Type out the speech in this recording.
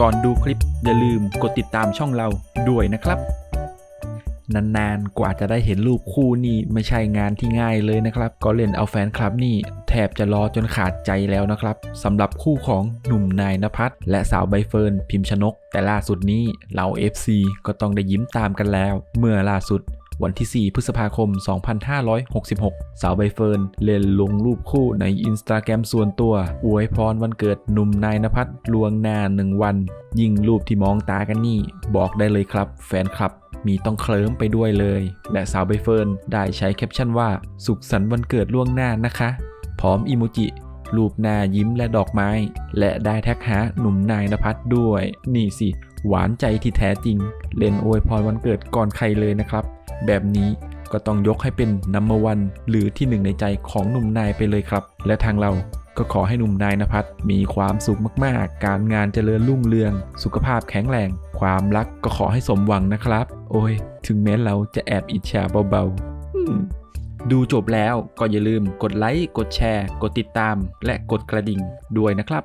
ก่อนดูคลิปอย่าลืมกดติดตามช่องเราด้วยนะครับ นานๆกว่าจะได้เห็นรูปคู่นี่ไม่ใช่งานที่ง่ายเลยนะครับ ก็เล่นเอาแฟนคลับนี่ แทบจะรอจนขาดใจแล้วนะครับสำหรับคู่ของหนุ่มนายนภัสและสาวใบเฟิร์นพิมพ์ชนก แต่ล่าสุดนี้เรา FC ก็ต้องได้ยิ้มตามกันแล้ว เมื่อล่าสุด วันที่ 4 พฤษภาคม 2566 สาวใบเฟิร์นเล่นลงรูปคู่ในอินสตาแกรมส่วนตัว อวยพรวันเกิดหนุ่มนายนภัสลวงหน้าหนึ่งวัน ยิ่งรูปที่มองตากันนี่ บอกได้เลยครับ แฟนคลับมีต้องเคลิ้มไปด้วยเลย และสาวใบเฟิร์นได้ใช้แคปชั่นว่า สุขสันต์วันเกิดล่วงหน้านะคะ พร้อมอิโมจิ รูปหน้ายิ้มและดอกไม้ และได้แท็กหาหนุ่มนายนภัสด้วย นี่สิ หวานใจที่แท้จริง เล่นอวยพรวันเกิดก่อนใครเลยนะครับ แบบนี้ก็ต้องยกให้เป็นนัมเบอร์วันหรือที่หนึ่งในใจของหนุ่มนายไปเลยครับ และทางเราก็ขอให้หนุ่มนายนภัสมีความสุขมากๆ การงานเจริญรุ่งเรือง สุขภาพแข็งแรง ความรักก็ขอให้สมหวังนะครับ โอ้ย ถึงแม้เราจะแอบอิจฉาเบาๆ ดูจบแล้วก็อย่าลืมกดไลค์ กดแชร์ กดติดตาม และกดกระดิ่งด้วยนะครับ